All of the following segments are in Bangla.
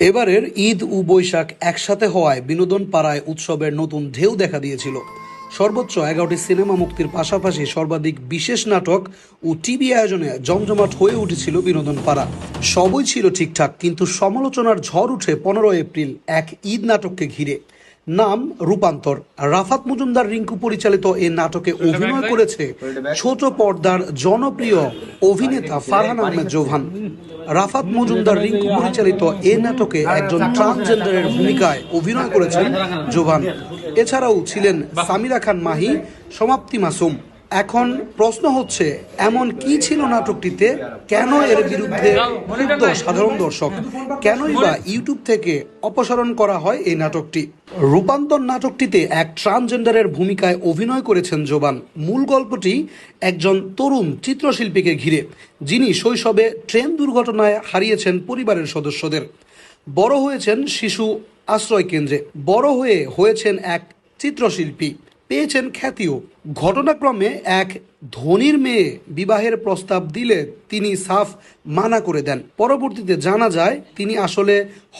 এবারের ঈদ ও বৈশাখ একসাথে হওয়ায় বিনোদন পাড়ায় উৎসবের নতুন ঢেউ দেখা দিয়েছিল। সর্বোচ্চ এগারোটি সিনেমা মুক্তির পাশাপাশি সর্বাধিক বিশেষ নাটক ও টিভি আয়োজনে জমজমাট হয়ে উঠেছিল বিনোদন পাড়া। সবই ছিল ঠিকঠাক, কিন্তু সমালোচনার ঝড় উঠে পনেরো এপ্রিল এক ঈদ নাটককে ঘিরে। নাম রূপান্তর। রাফাত মজুমদার রিঙ্কু পরিচালিত এ নাটকে অভিনয় করেছে ছোট পর্দার জনপ্রিয় অভিনেতা ফারহান আহমেদ জোভান রাফাত মজুমদার রিঙ্কু পরিচালিত এ নাটকে একজন ট্রান্সজেন্ডারের ভূমিকায় অভিনয় করেছেন জোভান এছাড়াও ছিলেন সামিরা খান মাহি সমাপ্তি মাসুম। এখন প্রশ্ন হচ্ছে, এমন কি ছিল নাটকটিতে? কেন এর বিরুদ্ধে সাধারণ দর্শক? কেনই বা ইউটিউব থেকে অপসারণ করা হয় এই নাটকটি? রূপান্তর নাটকটিতে এক ট্রান্সজেন্ডারের ভূমিকায় অভিনয় করেছেন জোবান। মূল গল্পটি একজন তরুণ চিত্রশিল্পীকে ঘিরে, যিনি শৈশবে ট্রেন দুর্ঘটনায় হারিয়েছেন পরিবারের সদস্যদের। বড় হয়েছেন শিশু আশ্রয় কেন্দ্রে। বড় হয়ে হয়েছেন এক চিত্রশিল্পী। পেয়েছেন খ্যাতিও। ঘটনাক্রমে এক ধনীর মেয়ে বিবাহের প্রস্তাব দিলে তিনি সাফ মানা করে দেন। পরবর্তীতে জানা যায়, তিনি আসলে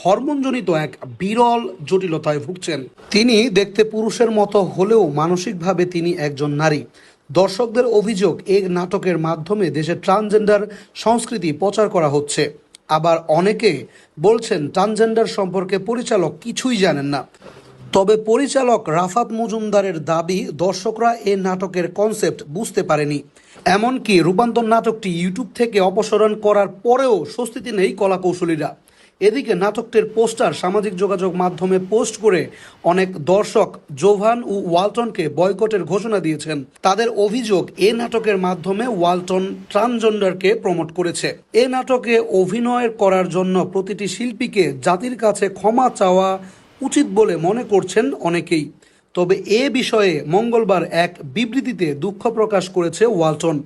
হরমোনজনিত এক বিরল জটিলতায় ভুগছেন। তিনি দেখতে পুরুষের মতো হলেও মানসিকভাবে তিনি একজন নারী। দর্শকদের অভিযোগ, এই নাটকের মাধ্যমে দেশের ট্রান্সজেন্ডার সংস্কৃতি প্রচার করা হচ্ছে। আবার অনেকে বলছেন, ট্রান্সজেন্ডার সম্পর্কে পরিচালক কিছুই জানেন না। তবে পরিচালক রাফাত মজুমদারের দাবি, দর্শকরা এ নাটকের কনসেপ্ট বুঝতে পারেনি। এমনকি রূপান্তর নাটকটি ইউটিউব থেকে অপসারণ করার পরেও স্বস্তিতে নেই কলাকৌশলীরা। এদিকে নাটকটির পোস্টার সামাজিক যোগাযোগ মাধ্যমে পোস্ট করে অনেক দর্শক জোভান ও ওয়ালটনকে বয়কটের ঘোষণা দিয়েছেন। তাদের অভিযোগ, এ নাটকের মাধ্যমে ওয়ালটন ট্রান্সজেন্ডারকে প্রমোট করেছে। এ নাটকে অভিনয় করার জন্য প্রতিটি শিল্পীকে জাতির কাছে ক্ষমা চাওয়া উচিত বলে মনে করছেন অনেকেই। তবে এ বিষয়ে মঙ্গলবার এক বিবৃতিতে দুঃখ প্রকাশ করেছে ওয়ালটন।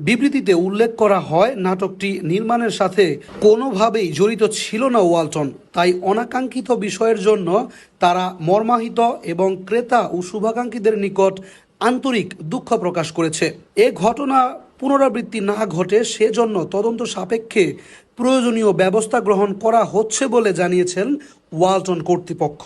বিবৃতিতে উল্লেখ করা হয়, নাটকটি নির্মাণের সাথে কোনোভাবেই জড়িত ছিল না ওয়ালটন। তাই অনাকাঙ্ক্ষিত বিষয়ের জন্য তারা মর্মাহিত এবং ক্রেতা ও শুভাকাঙ্ক্ষীদের নিকট আন্তরিক দুঃখ প্রকাশ করেছে। এ ঘটনা পুনরাবৃত্তি না ঘটে সেজন্য তদন্ত সাপেক্ষে প্রয়োজনীয় ব্যবস্থা গ্রহণ করা হচ্ছে বলে জানিয়েছেন ওয়ালটন কর্তৃপক্ষ।